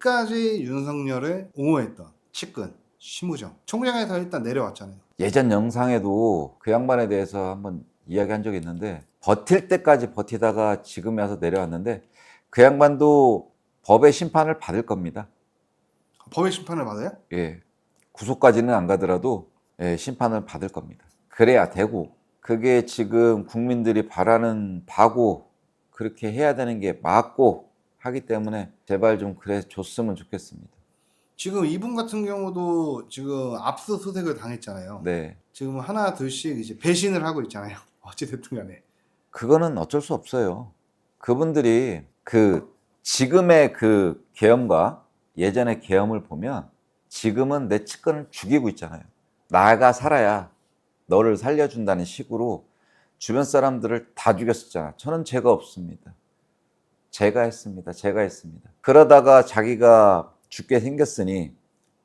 끝까지 윤석열을 옹호했던 측근 심우정 총장에서 일단 내려왔잖아요. 예전 영상에도 그 양반에 대해서 한번 이야기한 적이 있는데 버틸 때까지 버티다가 지금에 와서 내려왔는데 그 양반도 법의 심판을 받을 겁니다. 법의 심판을 받아요? 예. 구속까지는 안 가더라도 예, 심판을 받을 겁니다. 그래야 되고 그게 지금 국민들이 바라는 바고 그렇게 해야 되는 게 맞고 하기 때문에 제발 좀 그래 줬으면 좋겠습니다. 지금 이분 같은 경우도 지금 압수수색을 당했잖아요. 네. 지금 하나 둘씩 이제 배신을 하고 있잖아요. 어찌됐든 간에. 그거는 어쩔 수 없어요. 그분들이 그 지금의 그 계엄과 예전의 계엄을 보면 지금은 내 측근을 죽이고 있잖아요. 나가 살아야 너를 살려준다는 식으로 주변 사람들을 다 죽였었잖아. 저는 죄가 없습니다. 제가 했습니다. 제가 했습니다. 그러다가 자기가 죽게 생겼으니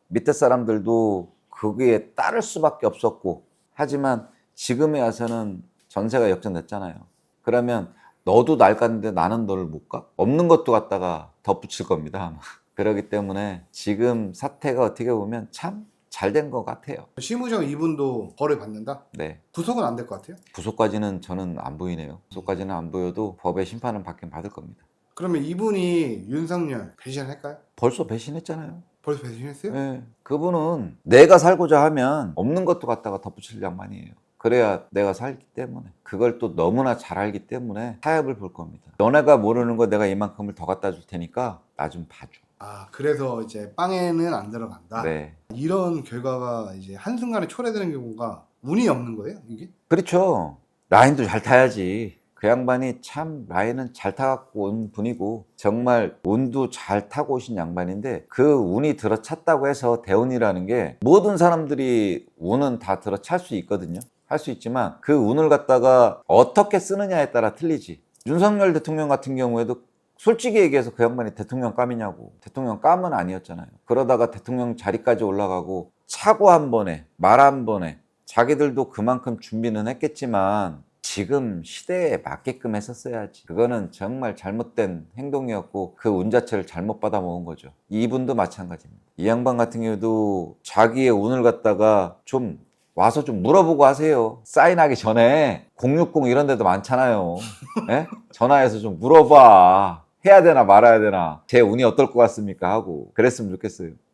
밑에 사람들도 거기에 따를 수밖에 없었고 하지만 지금에 와서는 전세가 역전됐잖아요. 그러면 너도 날 갔는데 나는 너를 못 가? 없는 것도 갖다가 덧붙일 겁니다. 아마. 그렇기 때문에 지금 사태가 어떻게 보면 참 잘 된 것 같아요. 심우정 이분도 벌을 받는다? 네. 구속은 안 될 것 같아요. 구속까지는 저는 안 보이네요. 구속까지는 안 보여도 법의 심판은 받긴 받을 겁니다. 그러면 이분이 윤석열 배신할까요? 벌써 배신했잖아요. 벌써 배신했어요? 예, 그분은 내가 살고자 하면 없는 것도 갖다가 덧붙일 양반이에요. 그래야 내가 살기 때문에 그걸 또 너무나 잘 알기 때문에 타협을 볼 겁니다. 너네가 모르는 거 내가 이만큼을 더 갖다 줄 테니까 나 좀 봐줘. 아 그래서 이제 빵에는 안 들어간다. 네, 이런 결과가 이제 한순간에 초래되는 경우가 운이 없는 거예요, 이게? 그렇죠. 라인도 잘 타야지. 그 양반이 참 라인은 잘 타갖고 온 분이고 정말 운도 잘 타고 오신 양반인데 그 운이 들어찼다고 해서 대운이라는 게 모든 사람들이 운은 다 들어찰 수 있거든요. 할 수 있지만 그 운을 갖다가 어떻게 쓰느냐에 따라 틀리지. 윤석열 대통령 같은 경우에도 솔직히 얘기해서 그 양반이 대통령 감이냐고. 대통령 감은 아니었잖아요. 그러다가 대통령 자리까지 올라가고 차고 한 번에 말 한 번에 자기들도 그만큼 준비는 했겠지만 지금 시대에 맞게끔 했었어야지. 그거는 정말 잘못된 행동이었고 그 운 자체를 잘못 받아 먹은 거죠. 이분도 마찬가지입니다. 이 양반 같은 경우도 자기의 운을 갖다가 좀 와서 좀 물어보고 하세요. 사인하기 전에 060 이런 데도 많잖아요. 예? 전화해서 좀 물어봐. 해야 되나 말아야 되나. 제 운이 어떨 것 같습니까? 하고 그랬으면 좋겠어요.